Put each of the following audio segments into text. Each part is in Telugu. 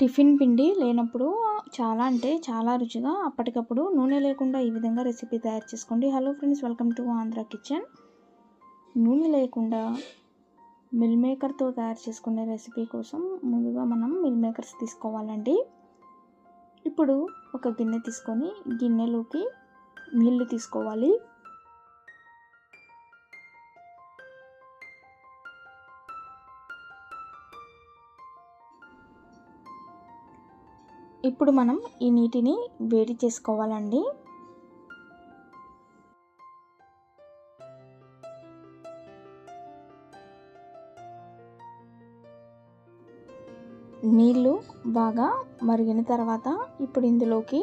టిఫిన్ పిండి లేనప్పుడు చాలా అంటే చాలా రుచిగా అప్పటికప్పుడు నూనె లేకుండా ఈ విధంగా రెసిపీ తయారు చేసుకోండి. Hello friends welcome to Andhra kitchen నూనె లేకుండా మిల్ మేకర్తో తయారు చేసుకునే రెసిపీ కోసం ముందుగా మనం మిల్ మేకర్స్ తీసుకోవాలండి. ఇప్పుడు ఒక గిన్నె తీసుకొని గిన్నెలోకి నీళ్ళు తీసుకోవాలి. ఇప్పుడు మనం ఈ నీటిని వేడి చేసుకోవాలండి. నీళ్ళు బాగా మరిగిన తర్వాత ఇప్పుడు ఇందులోకి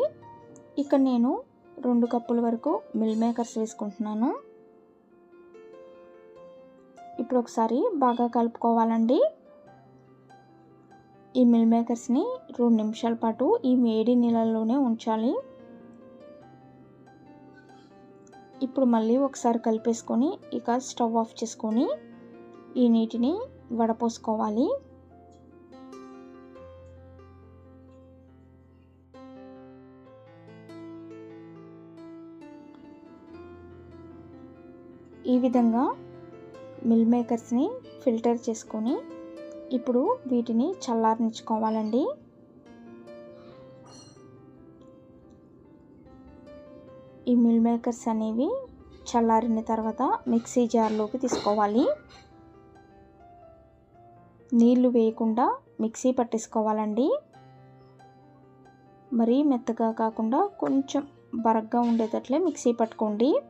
ఇక్కడ నేను రెండు కప్పుల వరకు మిల్ మేకర్స్ వేసుకుంటున్నాను. ఇప్పుడు ఒకసారి బాగా కలుపుకోవాలండి. ఈ మిల్ మేకర్స్ని రెండు నిమిషాల పాటు ఈ వేడి నీళ్ళల్లోనే ఉంచాలి. ఇప్పుడు మళ్ళీ ఒకసారి కలిపేసుకొని ఇక స్టవ్ ఆఫ్ చేసుకొని ఈ నీటిని వడపోసుకోవాలి. ఈ విధంగా మిల్ మేకర్స్ని ఫిల్టర్ చేసుకొని ఇప్పుడు వీటిని చల్లారించుకోవాలండి. ఈ మిల్ మేకర్స్ అనేవి చల్లారిన తర్వాత మిక్సీ జార్లోకి తీసుకోవాలి. నీళ్ళు వేయకుండా మిక్సీ పట్టేసుకోవాలండి. మరీ మెత్తగా కాకుండా కొంచెం బరగ్గా ఉండేటట్లే మిక్సీ పట్టుకోండి.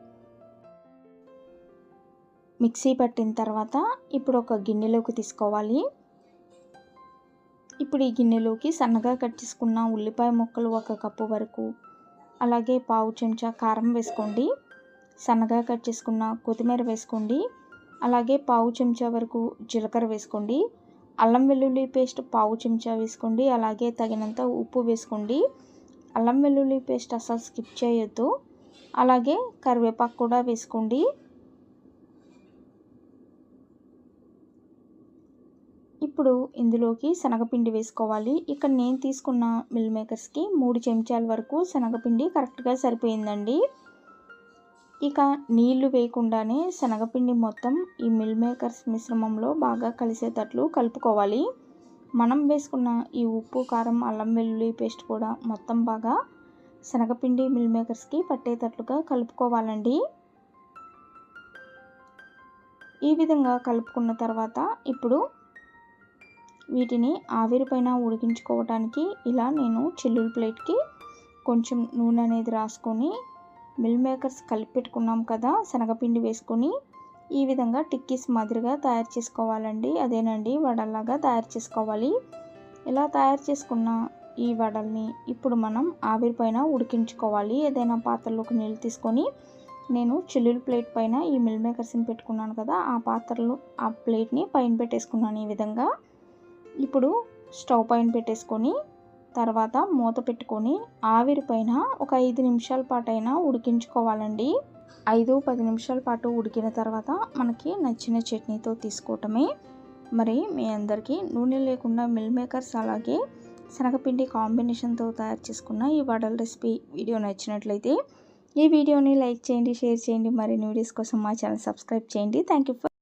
మిక్సీ పట్టిన తర్వాత ఇప్పుడు ఒక గిన్నెలోకి తీసుకోవాలి. ఇప్పుడు ఈ గిన్నెలోకి సన్నగా కట్ చేసుకున్న ఉల్లిపాయ ముక్కలు ఒక కప్పు వరకు. అలాగే పావు చెంచా కారం వేసుకోండి. సన్నగా కట్ చేసుకున్న కొత్తిమీర వేసుకోండి. అలాగే పావు చెంచా వరకు జీలకర్ర వేసుకోండి. అల్లం వెల్లుల్లి పేస్ట్ పావు చెంచా వేసుకోండి. అలాగే తగినంత ఉప్పు వేసుకోండి. అల్లం వెల్లుల్లి పేస్ట్ అసలు స్కిప్ చేయొద్దు. అలాగే కరివేపాకు కూడా వేసుకోండి. ఇప్పుడు ఇందులోకి శనగపిండి వేసుకోవాలి. ఇక్కడ నేను తీసుకున్న మిల్ మేకర్స్కి మూడు చెంచాల వరకు శనగపిండి కరెక్ట్గా సరిపోయిందండి. ఇక నీళ్ళు వేయకుండానే శనగపిండి మొత్తం ఈ మిల్ మేకర్స్ మిశ్రమంలో బాగా కలిసేటట్లు కలుపుకోవాలి. మనం వేసుకున్న ఈ ఉప్పు కారం అల్లం వెల్లుల్లి పేస్ట్ కూడా మొత్తం బాగా శనగపిండి మిల్ మేకర్స్కి పట్టేటట్లుగా కలుపుకోవాలండి. ఈ విధంగా కలుపుకున్న తర్వాత ఇప్పుడు వీటిని ఆవిరిపైన ఉడికించుకోవటానికి ఇలా నేను చిల్లుల ప్లేట్కి కొంచెం నూనె అనేది రాసుకొని మిల్ మేకర్స్ కలిపి పెట్టుకున్నాం కదా శనగపిండి వేసుకొని ఈ విధంగా టిక్కీస్ మాదిరిగా తయారు చేసుకోవాలండి. అదేనండి వడల్లాగా తయారు చేసుకోవాలి. ఇలా తయారు చేసుకున్న ఈ వడల్ని ఇప్పుడు మనం ఆవిరిపైన ఉడికించుకోవాలి. ఏదైనా పాత్రలోకి నీళ్ళు తీసుకొని నేను చిల్లుల ప్లేట్ పైన ఈ మిల్ మేకర్స్ని పెట్టుకున్నాను కదా ఆ పాత్రలో ఆ ప్లేట్ని పైన పెట్టేసుకున్నాను ఈ విధంగా. ఇప్పుడు స్టవ్ పైన పెట్టేసుకొని తర్వాత మూత పెట్టుకొని ఆవిరి పైన ఒక ఐదు నిమిషాల పాటు అయినా ఉడికించుకోవాలండి. ఐదు పది నిమిషాల పాటు ఉడికిన తర్వాత మనకి నచ్చిన చట్నీతో తీసుకోవటమే. మరి మీ అందరికీ నూనె లేకుండా మిల్ మేకర్స్ అలాగే శనగపిండి కాంబినేషన్తో తయారు చేసుకున్న ఈ వడల రెసిపీ వీడియో నచ్చినట్లయితే ఈ వీడియోని లైక్ చేయండి షేర్ చేయండి. మరిన్ని వీడియోస్ కోసం మా ఛానల్ సబ్స్క్రైబ్ చేయండి. Thank you for